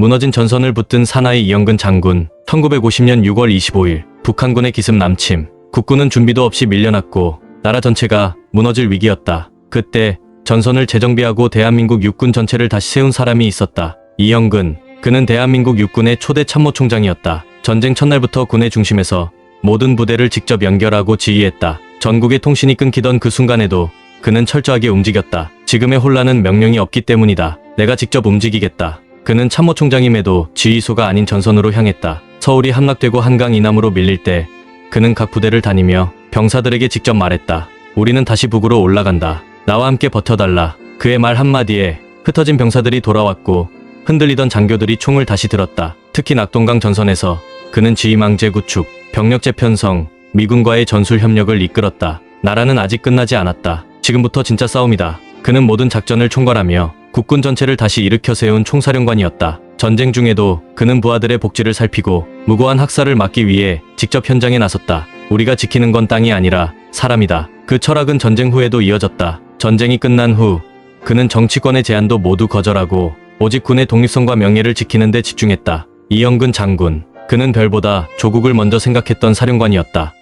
무너진 전선을 붙든 사나이 이영근 장군. 1950년 6월 25일 북한군의 기습 남침. 국군은 준비도 없이 밀려났고 나라 전체가 무너질 위기였다. 그때 전선을 재정비하고 대한민국 육군 전체를 다시 세운 사람이 있었다. 이영근. 그는 대한민국 육군의 초대 참모총장이었다. 전쟁 첫날부터 군의 중심에서 모든 부대를 직접 연결하고 지휘했다. 전국의 통신이 끊기던 그 순간에도 그는 철저하게 움직였다. 지금의 혼란은 명령이 없기 때문이다. 내가 직접 움직이겠다. 그는 참모총장임에도 지휘소가 아닌 전선으로 향했다. 서울이 함락되고 한강 이남으로 밀릴 때 그는 각 부대를 다니며 병사들에게 직접 말했다. 우리는 다시 북으로 올라간다. 나와 함께 버텨달라. 그의 말 한마디에 흩어진 병사들이 돌아왔고 흔들리던 장교들이 총을 다시 들었다. 특히 낙동강 전선에서 그는 지휘망제 구축, 병력 재편성, 미군과의 전술 협력을 이끌었다. 나라는 아직 끝나지 않았다. 지금부터 진짜 싸움이다. 그는 모든 작전을 총괄하며 국군 전체를 다시 일으켜 세운 총사령관이었다. 전쟁 중에도 그는 부하들의 복지를 살피고 무고한 학살을 막기 위해 직접 현장에 나섰다. 우리가 지키는 건 땅이 아니라 사람이다. 그 철학은 전쟁 후에도 이어졌다. 전쟁이 끝난 후 그는 정치권의 제안도 모두 거절하고 오직 군의 독립성과 명예를 지키는 데 집중했다. 이영근 장군. 그는 별보다 조국을 먼저 생각했던 사령관이었다.